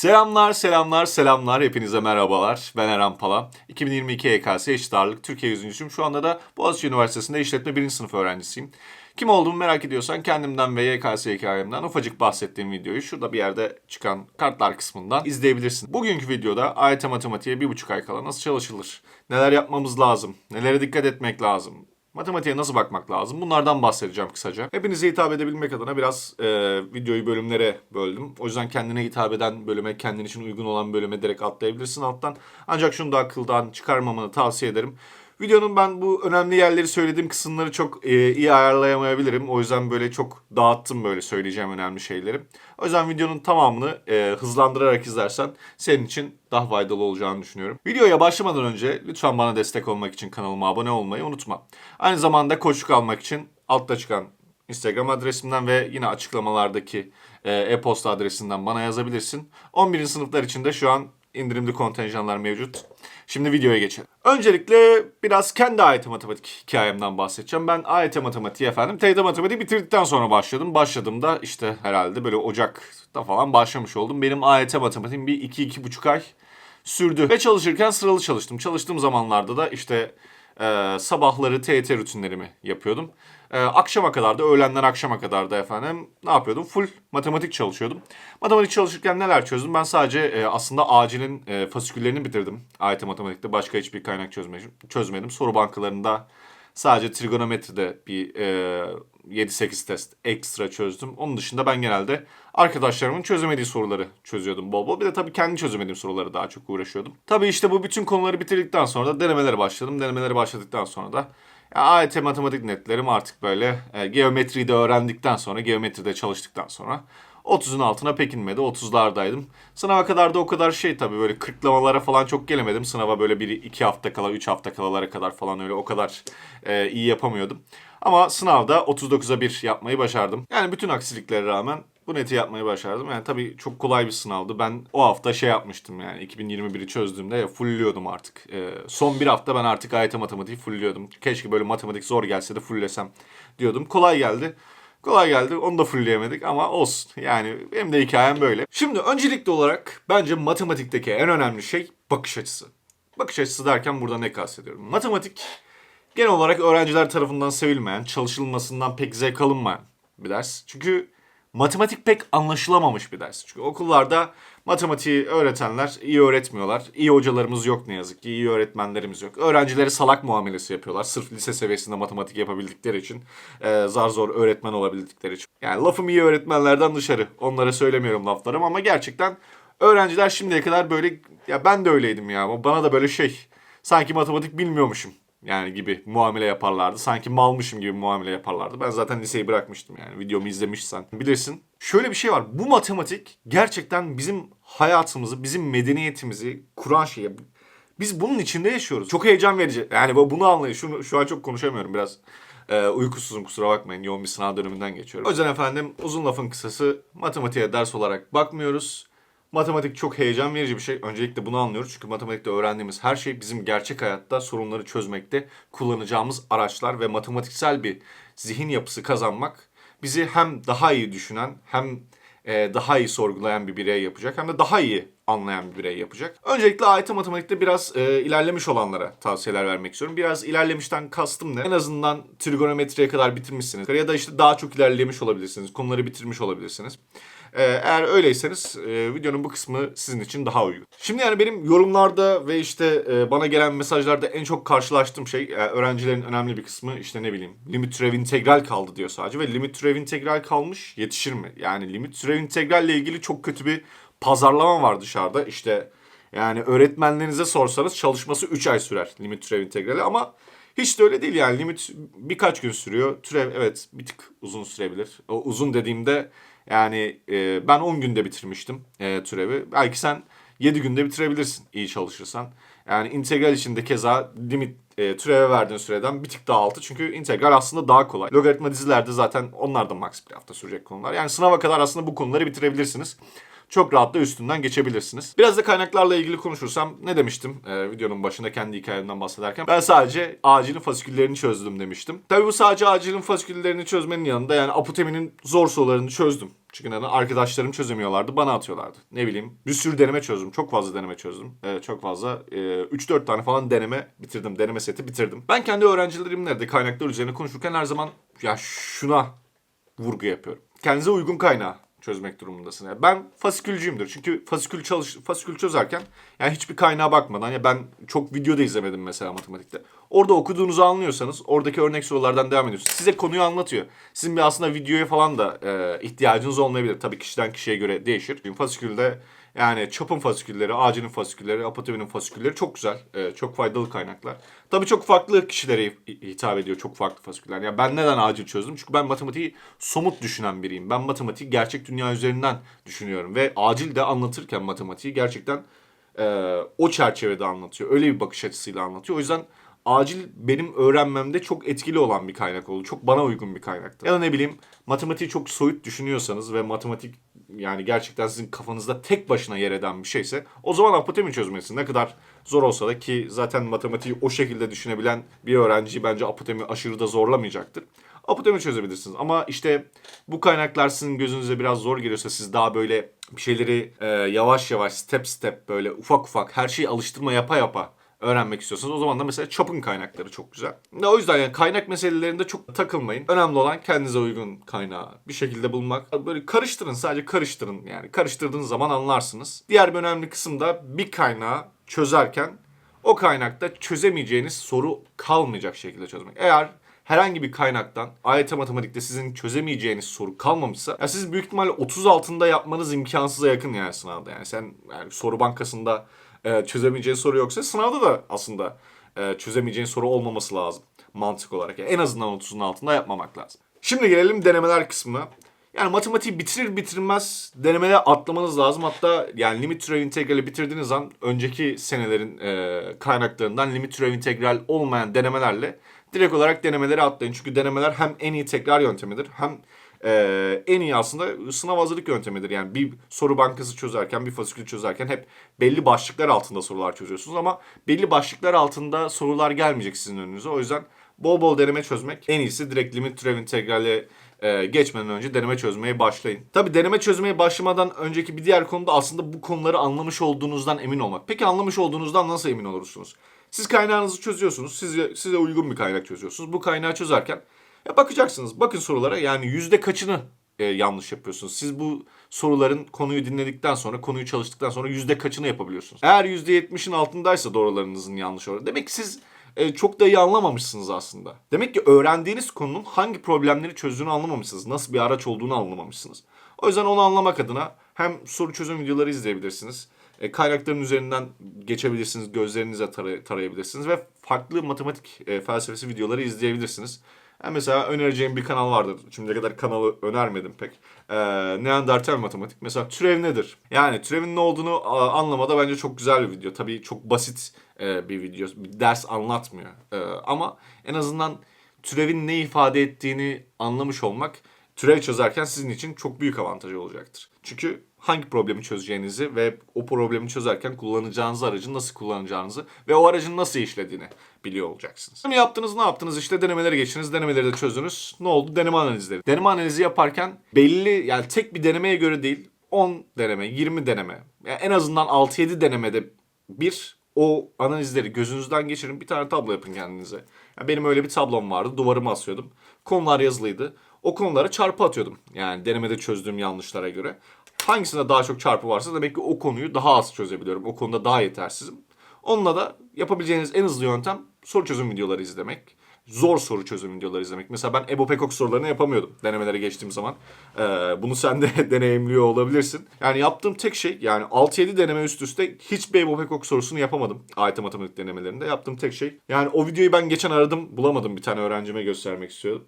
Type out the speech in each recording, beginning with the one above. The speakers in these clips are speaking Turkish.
Selamlar, selamlar, selamlar. Hepinize merhabalar. Ben Eren Pala. 2022 EKS Eşit Ağırlık Türkiye yüzüncüsüm. Şu anda da Boğaziçi Üniversitesi'nde işletme 1. sınıf öğrencisiyim. Kim olduğumu merak ediyorsan kendimden ve YKS hikayemden ufacık bahsettiğim videoyu şurada bir yerde çıkan kartlar kısmından izleyebilirsin. Bugünkü videoda AYT matematiğe bir buçuk ay kala nasıl çalışılır? Neler yapmamız lazım? Nelere dikkat etmek lazım? Matematiğe nasıl bakmak lazım? Bunlardan bahsedeceğim kısaca. Hepinize hitap edebilmek adına biraz e, videoyu bölümlere böldüm. O yüzden kendine hitap eden bölüme, kendin için uygun olan bölüme direkt atlayabilirsin alttan. Ancak şunu da akıldan çıkarmamanı tavsiye ederim. Videonun ben bu önemli yerleri söylediğim kısımları çok e, iyi ayarlayamayabilirim. O yüzden böyle çok dağıttım böyle söyleyeceğim önemli şeyleri. O yüzden videonun tamamını e, hızlandırarak izlersen senin için daha faydalı olacağını düşünüyorum. Videoya başlamadan önce lütfen bana destek olmak için kanalıma abone olmayı unutma. Aynı zamanda koşuk almak için altta çıkan Instagram adresimden ve yine açıklamalardaki e, e-posta adresinden bana yazabilirsin. 11. sınıflar için de şu an indirimli kontenjanlar mevcut. Şimdi videoya geçelim. Öncelikle biraz kendi AYT matematik hikayemden bahsedeceğim. Ben AYT matematiği efendim TYT matematiği bitirdikten sonra başladım. Başladığımda işte herhalde böyle Ocak'ta falan başlamış oldum. Benim AYT matematiğim bir iki iki buçuk ay sürdü. Ve çalışırken sıralı çalıştım. Çalıştığım zamanlarda da işte e, sabahları TYT rutinlerimi yapıyordum. E, akşama kadar da öğlenden akşama kadar da efendim ne yapıyordum? Full matematik çalışıyordum. Matematik çalışırken neler çözdüm? Ben sadece e, aslında acilin e, fasiküllerini bitirdim. AYT matematikte başka hiçbir kaynak çözmedim. çözmedim. Soru bankalarında sadece trigonometride bir e, 7-8 test ekstra çözdüm. Onun dışında ben genelde arkadaşlarımın çözemediği soruları çözüyordum bol bol. Bir de tabii kendi çözemediğim soruları daha çok uğraşıyordum. Tabii işte bu bütün konuları bitirdikten sonra da denemelere başladım. Denemelere başladıktan sonra da ya AYT matematik netlerim artık böyle e, geometriyi de öğrendikten sonra, geometride çalıştıktan sonra 30'un altına pekinmedi. 30'lardaydım. Sınava kadar da o kadar şey tabii böyle kırklamalara falan çok gelemedim. Sınava böyle bir iki hafta kala, 3 hafta kalalara kadar falan öyle o kadar e, iyi yapamıyordum. Ama sınavda 39'a 1 yapmayı başardım. Yani bütün aksiliklere rağmen bu neti yapmayı başardım. Yani tabii çok kolay bir sınavdı. Ben o hafta şey yapmıştım yani 2021'i çözdüğümde fullliyordum artık. Ee, son bir hafta ben artık AYT matematiği fullliyordum. Keşke böyle matematik zor gelse de fulllesem diyordum. Kolay geldi. Kolay geldi. Onu da fullleyemedik ama olsun. Yani benim de hikayem böyle. Şimdi öncelikli olarak bence matematikteki en önemli şey bakış açısı. Bakış açısı derken burada ne kastediyorum? Matematik genel olarak öğrenciler tarafından sevilmeyen, çalışılmasından pek zevk alınmayan bir ders. Çünkü matematik pek anlaşılamamış bir ders. Çünkü okullarda matematiği öğretenler iyi öğretmiyorlar. İyi hocalarımız yok ne yazık ki. iyi öğretmenlerimiz yok. Öğrencileri salak muamelesi yapıyorlar. Sırf lise seviyesinde matematik yapabildikleri için. e, zar zor öğretmen olabildikleri için. Yani lafım iyi öğretmenlerden dışarı. Onlara söylemiyorum laflarım ama gerçekten öğrenciler şimdiye kadar böyle ya ben de öyleydim ya bana da böyle şey sanki matematik bilmiyormuşum yani gibi muamele yaparlardı. Sanki malmışım gibi muamele yaparlardı. Ben zaten liseyi bırakmıştım yani. Videomu izlemişsen bilirsin. Şöyle bir şey var. Bu matematik gerçekten bizim hayatımızı, bizim medeniyetimizi kuran şey. Biz bunun içinde yaşıyoruz. Çok heyecan verici. Yani bu- bunu anlayın. Şunu, şu an çok konuşamıyorum biraz. Ee, uykusuzum kusura bakmayın. Yoğun bir sınav döneminden geçiyorum. O yüzden efendim uzun lafın kısası matematiğe ders olarak bakmıyoruz. Matematik çok heyecan verici bir şey. Öncelikle bunu anlıyoruz. Çünkü matematikte öğrendiğimiz her şey bizim gerçek hayatta sorunları çözmekte kullanacağımız araçlar ve matematiksel bir zihin yapısı kazanmak bizi hem daha iyi düşünen hem e, daha iyi sorgulayan bir birey yapacak hem de daha iyi anlayan bir birey yapacak. Öncelikle AYT matematikte biraz e, ilerlemiş olanlara tavsiyeler vermek istiyorum. Biraz ilerlemişten kastım ne? En azından trigonometriye kadar bitirmişsiniz. Ya da işte daha çok ilerlemiş olabilirsiniz. Konuları bitirmiş olabilirsiniz. Ee, eğer öyleyseniz e, videonun bu kısmı sizin için daha uygun. Şimdi yani benim yorumlarda ve işte e, bana gelen mesajlarda en çok karşılaştığım şey e, öğrencilerin önemli bir kısmı işte ne bileyim limit türev integral kaldı diyor sadece ve limit türev integral kalmış yetişir mi? Yani limit türev integral ile ilgili çok kötü bir pazarlama var dışarıda. İşte yani öğretmenlerinize sorsanız çalışması 3 ay sürer limit türev integrali ama hiç de öyle değil yani limit birkaç gün sürüyor. Türev evet bir tık uzun sürebilir. O uzun dediğimde yani e, ben 10 günde bitirmiştim e, türevi. Belki sen 7 günde bitirebilirsin iyi çalışırsan. Yani integral içinde keza limit e, türeve verdiğin süreden bir tık daha altı. Çünkü integral aslında daha kolay. Logaritma dizilerde zaten onlar da bir hafta sürecek konular. Yani sınava kadar aslında bu konuları bitirebilirsiniz. çok rahat da üstünden geçebilirsiniz. Biraz da kaynaklarla ilgili konuşursam ne demiştim e, videonun başında kendi hikayemden bahsederken. Ben sadece acilin fasiküllerini çözdüm demiştim. Tabii bu sadece acilin fasiküllerini çözmenin yanında yani apoteminin zor sorularını çözdüm. Çünkü neden? Arkadaşlarım çözemiyorlardı, bana atıyorlardı. Ne bileyim, bir sürü deneme çözdüm. Çok fazla deneme çözdüm. Ee, çok fazla. Ee, 3-4 tane falan deneme bitirdim. Deneme seti bitirdim. Ben kendi öğrencilerimle de kaynaklar üzerine konuşurken her zaman ya şuna vurgu yapıyorum. Kendinize uygun kaynağı çözmek durumundasın. Yani ben fasikülcüyümdür. Çünkü fasikül çalış fasikül çözerken yani hiçbir kaynağa bakmadan ya ben çok video da izlemedim mesela matematikte. Orada okuduğunuzu anlıyorsanız oradaki örnek sorulardan devam ediyorsunuz. Size konuyu anlatıyor. Sizin bir aslında videoya falan da e, ihtiyacınız olmayabilir. Tabii kişiden kişiye göre değişir. Fasikülde yani çapın fasikülleri, acilin fasikülleri, apoteminin fasikülleri çok güzel. e, çok faydalı kaynaklar. Tabii çok farklı kişilere hitap ediyor çok farklı fasiküller. Yani ben neden acil çözdüm? Çünkü ben matematiği somut düşünen biriyim. Ben matematiği gerçek dünya üzerinden düşünüyorum. Ve acil de anlatırken matematiği gerçekten e, o çerçevede anlatıyor. Öyle bir bakış açısıyla anlatıyor. O yüzden acil benim öğrenmemde çok etkili olan bir kaynak oldu. Çok bana uygun bir kaynaktı. Ya da ne bileyim matematiği çok soyut düşünüyorsanız ve matematik yani gerçekten sizin kafanızda tek başına yer eden bir şeyse o zaman apotemi çözmesi ne kadar zor olsa da ki zaten matematiği o şekilde düşünebilen bir öğrenciyi bence apotemi aşırı da zorlamayacaktır. Apotemi çözebilirsiniz ama işte bu kaynaklar sizin gözünüze biraz zor geliyorsa siz daha böyle bir şeyleri e, yavaş yavaş step step böyle ufak ufak her şeyi alıştırma yapa yapa öğrenmek istiyorsanız o zaman da mesela Chopin kaynakları çok güzel. O yüzden yani kaynak meselelerinde çok takılmayın. Önemli olan kendinize uygun kaynağı bir şekilde bulmak. Böyle karıştırın sadece karıştırın yani. Karıştırdığınız zaman anlarsınız. Diğer bir önemli kısım da bir kaynağı çözerken o kaynakta çözemeyeceğiniz soru kalmayacak şekilde çözmek. Eğer herhangi bir kaynaktan AYT matematikte sizin çözemeyeceğiniz soru kalmamışsa ya siz büyük ihtimalle 30 altında yapmanız imkansıza yakın yani sınavda. Yani sen yani soru bankasında e, çözemeyeceğin soru yoksa sınavda da aslında e, çözemeyeceğin soru olmaması lazım mantık olarak. Yani en azından 30'un altında yapmamak lazım. Şimdi gelelim denemeler kısmına. Yani matematiği bitirir bitirmez denemede atlamanız lazım. Hatta yani limit türev integrali bitirdiğiniz an önceki senelerin e, kaynaklarından limit türev integral olmayan denemelerle direkt olarak denemeleri atlayın. Çünkü denemeler hem en iyi tekrar yöntemidir hem e, en iyi aslında sınav hazırlık yöntemidir. Yani bir soru bankası çözerken, bir fasikül çözerken hep belli başlıklar altında sorular çözüyorsunuz ama belli başlıklar altında sorular gelmeyecek sizin önünüze. O yüzden bol bol deneme çözmek en iyisi. Direkt limit türev integrali e, geçmeden önce deneme çözmeye başlayın. Tabi deneme çözmeye başlamadan önceki bir diğer konu da aslında bu konuları anlamış olduğunuzdan emin olmak. Peki anlamış olduğunuzdan nasıl emin olursunuz? Siz kaynağınızı çözüyorsunuz. Size, size uygun bir kaynak çözüyorsunuz. Bu kaynağı çözerken ya bakacaksınız. Bakın sorulara yani yüzde kaçını e, yanlış yapıyorsunuz. Siz bu soruların konuyu dinledikten sonra, konuyu çalıştıktan sonra yüzde kaçını yapabiliyorsunuz. Eğer yüzde yetmişin altındaysa doğrularınızın yanlış oranı. Demek ki siz e, çok da iyi anlamamışsınız aslında. Demek ki öğrendiğiniz konunun hangi problemleri çözdüğünü anlamamışsınız. Nasıl bir araç olduğunu anlamamışsınız. O yüzden onu anlamak adına hem soru çözüm videoları izleyebilirsiniz. E, kaynakların üzerinden geçebilirsiniz, gözlerinize taray- tarayabilirsiniz ve farklı matematik e, felsefesi videoları izleyebilirsiniz. Yani mesela önereceğim bir kanal vardır. Şimdiye kadar kanalı önermedim pek. Ee, Neandertal Matematik. Mesela türev nedir? Yani türevin ne olduğunu anlamada bence çok güzel bir video. Tabii çok basit e, bir video. Bir ders anlatmıyor. E, ama en azından türevin ne ifade ettiğini anlamış olmak türev çözerken sizin için çok büyük avantajı olacaktır. Çünkü hangi problemi çözeceğinizi ve o problemi çözerken kullanacağınız aracı nasıl kullanacağınızı ve o aracın nasıl işlediğini biliyor olacaksınız. Bunu yaptınız ne yaptınız işte denemeleri geçtiniz denemeleri de çözdünüz. Ne oldu? Deneme analizleri. Deneme analizi yaparken belli yani tek bir denemeye göre değil 10 deneme 20 deneme yani en azından 6-7 denemede bir o analizleri gözünüzden geçirin bir tane tablo yapın kendinize. Yani benim öyle bir tablom vardı duvarıma asıyordum. Konular yazılıydı. O konulara çarpı atıyordum. Yani denemede çözdüğüm yanlışlara göre. Hangisinde daha çok çarpı varsa demek ki o konuyu daha az çözebiliyorum. O konuda daha yetersizim. Onunla da yapabileceğiniz en hızlı yöntem soru çözüm videoları izlemek. Zor soru çözüm videoları izlemek. Mesela ben Ebo Pekok sorularını yapamıyordum denemelere geçtiğim zaman. Ee, bunu sen de deneyimliyor olabilirsin. Yani yaptığım tek şey yani 6-7 deneme üst üste hiçbir Ebo Pekok sorusunu yapamadım. AYT matematik denemelerinde yaptığım tek şey. Yani o videoyu ben geçen aradım bulamadım bir tane öğrencime göstermek istiyordum.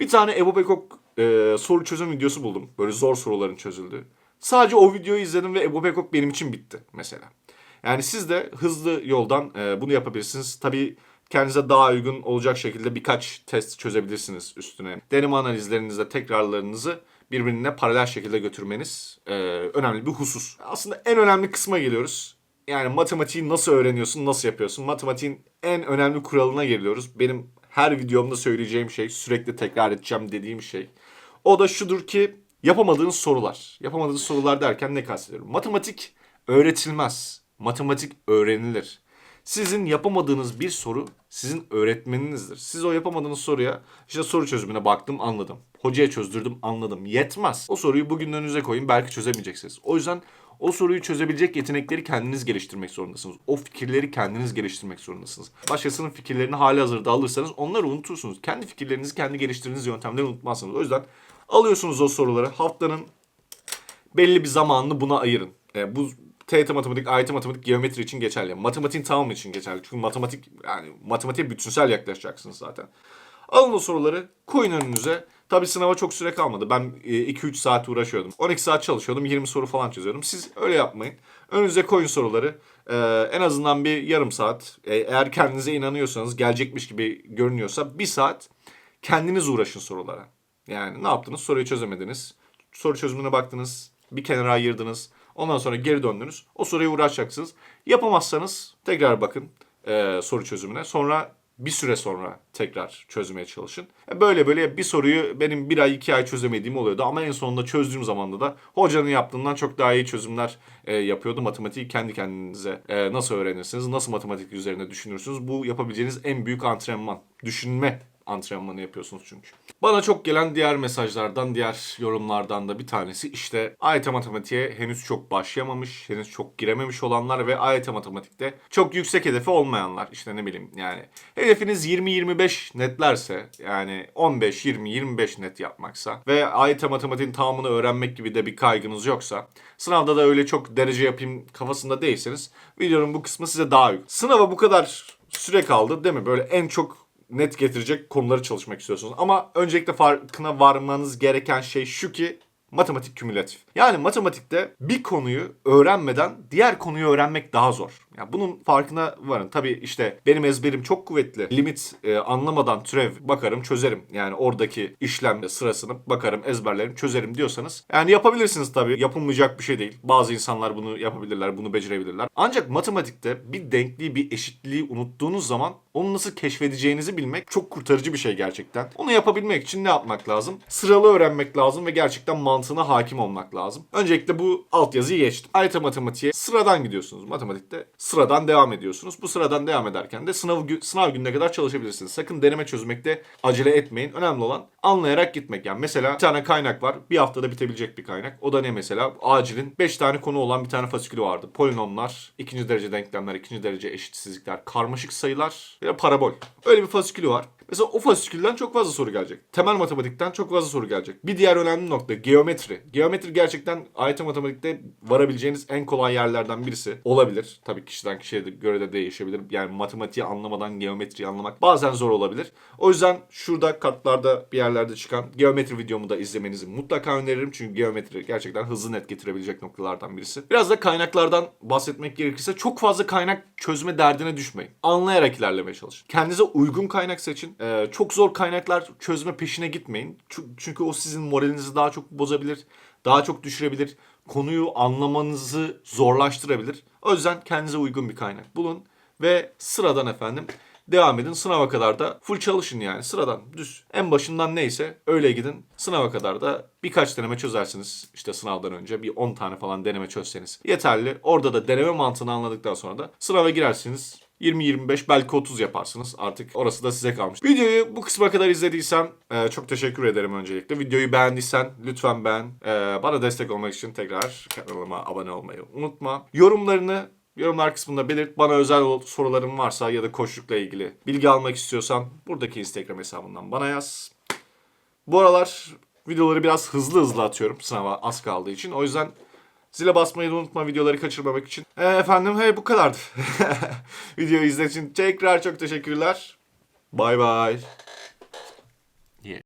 Bir tane Ebo Pekok e, soru çözüm videosu buldum. Böyle zor soruların çözüldüğü. Sadece o videoyu izledim ve Ebo Pekok benim için bitti mesela. Yani siz de hızlı yoldan e, bunu yapabilirsiniz. Tabii kendinize daha uygun olacak şekilde birkaç test çözebilirsiniz üstüne. Deneme analizlerinizde tekrarlarınızı birbirine paralel şekilde götürmeniz e, önemli bir husus. Aslında en önemli kısma geliyoruz. Yani matematiği nasıl öğreniyorsun, nasıl yapıyorsun? Matematiğin en önemli kuralına geliyoruz. Benim her videomda söyleyeceğim şey, sürekli tekrar edeceğim dediğim şey. O da şudur ki yapamadığınız sorular. Yapamadığınız sorular derken ne kastediyorum? Matematik öğretilmez. Matematik öğrenilir. Sizin yapamadığınız bir soru sizin öğretmeninizdir. Siz o yapamadığınız soruya işte soru çözümüne baktım anladım. Hocaya çözdürdüm anladım. Yetmez. O soruyu bugün önünüze koyun belki çözemeyeceksiniz. O yüzden o soruyu çözebilecek yetenekleri kendiniz geliştirmek zorundasınız. O fikirleri kendiniz geliştirmek zorundasınız. Başkasının fikirlerini hali hazırda alırsanız onları unutursunuz. Kendi fikirlerinizi, kendi geliştirdiğiniz yöntemleri unutmazsınız. O yüzden alıyorsunuz o soruları. Haftanın belli bir zamanını buna ayırın. E, bu TYT matematik, AYT matematik, geometri için geçerli. Matematiğin tamamı için geçerli. Çünkü matematik yani matematiğe bütünsel yaklaşacaksınız zaten. Alın o soruları, koyun önünüze. Tabi sınava çok süre kalmadı. Ben 2-3 saat uğraşıyordum. 12 saat çalışıyordum. 20 soru falan çözüyordum. Siz öyle yapmayın. Önünüze koyun soruları. Ee, en azından bir yarım saat. Ee, eğer kendinize inanıyorsanız, gelecekmiş gibi görünüyorsa bir saat kendiniz uğraşın sorulara. Yani ne yaptınız? Soruyu çözemediniz. Soru çözümüne baktınız. Bir kenara ayırdınız. Ondan sonra geri döndünüz. O soruya uğraşacaksınız. Yapamazsanız tekrar bakın e, soru çözümüne. Sonra bir süre sonra tekrar çözmeye çalışın. E, Böyle böyle bir soruyu benim bir ay iki ay çözemediğim oluyordu. Ama en sonunda çözdüğüm zamanda da hocanın yaptığından çok daha iyi çözümler e, yapıyordu. Matematiği kendi kendinize e, nasıl öğrenirsiniz, nasıl matematik üzerine düşünürsünüz. Bu yapabileceğiniz en büyük antrenman. Düşünme antrenmanı yapıyorsunuz çünkü. Bana çok gelen diğer mesajlardan, diğer yorumlardan da bir tanesi işte AYT matematiğe henüz çok başlayamamış, henüz çok girememiş olanlar ve AYT matematikte çok yüksek hedefi olmayanlar. İşte ne bileyim yani hedefiniz 20-25 netlerse yani 15-20-25 net yapmaksa ve AYT matematiğin tamamını öğrenmek gibi de bir kaygınız yoksa sınavda da öyle çok derece yapayım kafasında değilseniz videonun bu kısmı size daha yük. Sınava bu kadar süre kaldı değil mi? Böyle en çok net getirecek konuları çalışmak istiyorsunuz. Ama öncelikle farkına varmanız gereken şey şu ki matematik kümülatif. Yani matematikte bir konuyu öğrenmeden diğer konuyu öğrenmek daha zor. Yani bunun farkına varın. Tabii işte benim ezberim çok kuvvetli. Limit e, anlamadan türev bakarım çözerim. Yani oradaki işlem sırasını bakarım ezberlerim çözerim diyorsanız. Yani yapabilirsiniz tabii. Yapılmayacak bir şey değil. Bazı insanlar bunu yapabilirler, bunu becerebilirler. Ancak matematikte bir denkliği, bir eşitliği unuttuğunuz zaman onu nasıl keşfedeceğinizi bilmek çok kurtarıcı bir şey gerçekten. Onu yapabilmek için ne yapmak lazım? Sıralı öğrenmek lazım ve gerçekten mantığına hakim olmak lazım. Öncelikle bu altyazıyı geçtim. AYT matematiğe sıradan gidiyorsunuz. Matematikte sıradan devam ediyorsunuz. Bu sıradan devam ederken de sınav, gü- sınav gününe kadar çalışabilirsiniz. Sakın deneme çözmekte acele etmeyin. Önemli olan anlayarak gitmek. Yani mesela bir tane kaynak var. Bir haftada bitebilecek bir kaynak. O da ne mesela? Acilin 5 tane konu olan bir tane fasikülü vardı. Polinomlar, ikinci derece denklemler, ikinci derece eşitsizlikler, karmaşık sayılar ve parabol. Öyle bir fasikülü var. Mesela o fasikülden çok fazla soru gelecek. Temel matematikten çok fazla soru gelecek. Bir diğer önemli nokta geometri. Geometri gerçekten AYT matematikte varabileceğiniz en kolay yerlerden birisi olabilir. Tabii kişiden kişiye göre de değişebilir. Yani matematiği anlamadan geometriyi anlamak bazen zor olabilir. O yüzden şurada kartlarda bir yerlerde çıkan geometri videomu da izlemenizi mutlaka öneririm. Çünkü geometri gerçekten hızlı net getirebilecek noktalardan birisi. Biraz da kaynaklardan bahsetmek gerekirse çok fazla kaynak çözme derdine düşmeyin. Anlayarak ilerlemeye çalışın. Kendinize uygun kaynak seçin. Ee, çok zor kaynaklar çözme peşine gitmeyin. Çü- Çünkü o sizin moralinizi daha çok bozabilir, daha çok düşürebilir. Konuyu anlamanızı zorlaştırabilir. O yüzden kendinize uygun bir kaynak bulun ve sıradan efendim devam edin. Sınava kadar da full çalışın yani sıradan düz. En başından neyse öyle gidin. Sınava kadar da birkaç deneme çözersiniz. İşte sınavdan önce bir 10 tane falan deneme çözseniz yeterli. Orada da deneme mantığını anladıktan sonra da sınava girersiniz. 20-25 belki 30 yaparsınız. Artık orası da size kalmış. Videoyu bu kısma kadar izlediysen e, çok teşekkür ederim öncelikle. Videoyu beğendiysen lütfen beğen. E, bana destek olmak için tekrar kanalıma abone olmayı unutma. Yorumlarını Yorumlar kısmında belirt. Bana özel soruların varsa ya da koçlukla ilgili bilgi almak istiyorsan buradaki Instagram hesabından bana yaz. Bu aralar videoları biraz hızlı hızlı atıyorum sınava az kaldığı için. O yüzden zile basmayı da unutma videoları kaçırmamak için. E, efendim hey bu kadardı. Videoyu izlediğiniz için tekrar çok teşekkürler. Bay bay.